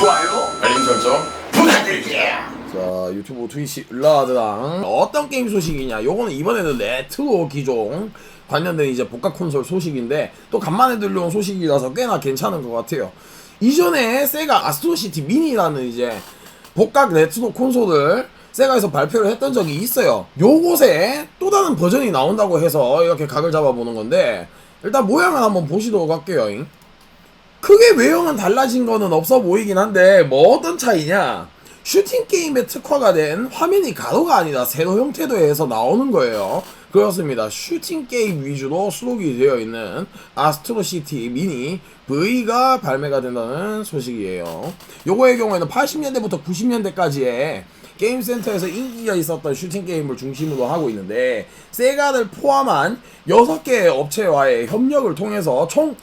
좋아요. 알림 설정 부탁드릴게요. 자 유튜브 트위치 을라드랑 어떤 게임 소식이냐? 요거는 이번에는 레트로 기종 관련된 이제 복각 콘솔 소식인데 또 간만에 들려온 소식이라서 꽤나 괜찮은 것 같아요. 이전에 세가 아스트로시티 미니라는 이제 복각 레트로 콘솔을 세가에서 발표를 했던 적이 있어요. 요곳에 또 다른 버전이 나온다고 해서 이렇게 각을 잡아보는 건데 일단 모양을 한번 보시도록 할게요 잉. 크게 외형은 달라진 거는 없어 보이긴 한데 뭐 어떤 차이냐? 슈팅 게임에 특화가 된 화면이 가로가 아니라 세로 형태도에서 나오는 거예요. 그렇습니다. 슈팅 게임 위주로 수록이 되어 있는 아스트로시티 미니 V가 발매가 된다는 소식이에요. 요거의 경우에는 80년대부터 90년대까지의 게임 센터에서 인기가 있었던 슈팅 게임을 중심으로 하고 있는데 세가를 포함한 6개의 업체와의 협력을 통해서 총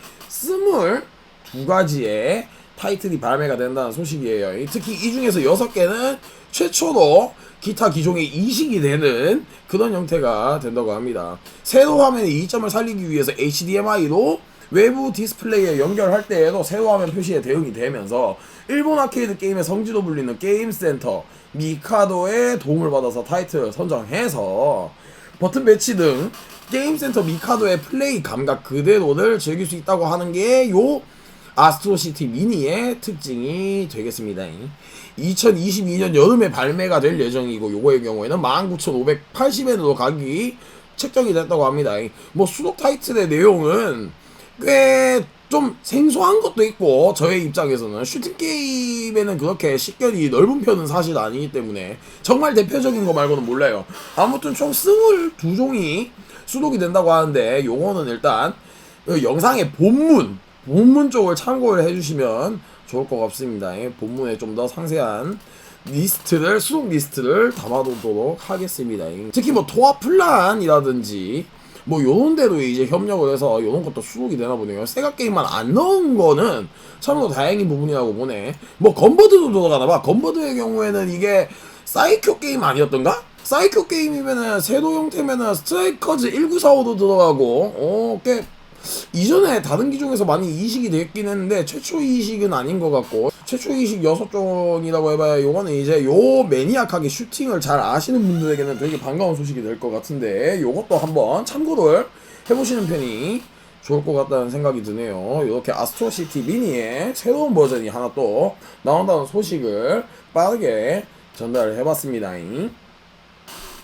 22가지의 타이틀이 발매가 된다는 소식이에요. 특히 이 중에서 6개는 최초로 기타 기종에 이식이 되는 그런 형태가 된다고 합니다. 세로 화면의 이점을 살리기 위해서 HDMI로 외부 디스플레이에 연결할 때에도 세로 화면 표시에 대응이 되면서 일본 아케이드 게임의 성지로 불리는 게임센터 미카도의 도움을 받아서 타이틀을 선정해서 버튼 배치 등 게임센터 미카도의 플레이 감각 그대로를 즐길 수 있다고 하는 게요 아스트로시티 미니의 특징이 되겠습니다. 2022년 여름에 발매가 될 예정이고 요거의 경우에는 19,580엔으로 가격이 책정이 됐다고 합니다. 뭐 수록 타이틀의 내용은 꽤 좀 생소한 것도 있고 저의 입장에서는 슈팅 게임에는 그렇게 식견이 넓은 편은 사실 아니기 때문에 정말 대표적인 거 말고는 몰라요. 아무튼 총 22종이 수록이 된다고 하는데 요거는 일단 그 영상의 본문 본문 쪽을 참고를 해주시면 좋을 것 같습니다. 예, 본문에 좀 더 상세한 리스트를 수록 리스트를 담아두도록 하겠습니다. 예. 특히 뭐 토화 플란이라든지 뭐 요런 데로 이제 협력을 해서 요런 것도 수록이 되나 보네요. 세가 게임만 안 넣은 거는 참으로 다행인 부분이라고 보네. 뭐 건버드도 들어가나 봐. 건버드의 경우에는 이게 사이큐 게임 아니었던가? 사이큐 게임이면은 세도 형태면은 스트라이커즈 1945도 들어가고 어꽤 이전에 다른 기종에서 많이 이식이 됐긴 했는데 최초 이식은 아닌 것 같고 최초 이식 6종이라고 해봐야 요거는 이제 요 매니악하게 슈팅을 잘 아시는 분들에게는 되게 반가운 소식이 될 것 같은데 요것도 한번 참고를 해보시는 편이 좋을 것 같다는 생각이 드네요. 이렇게 아스트로시티 미니의 새로운 버전이 하나 또 나온다는 소식을 빠르게 전달을 해봤습니다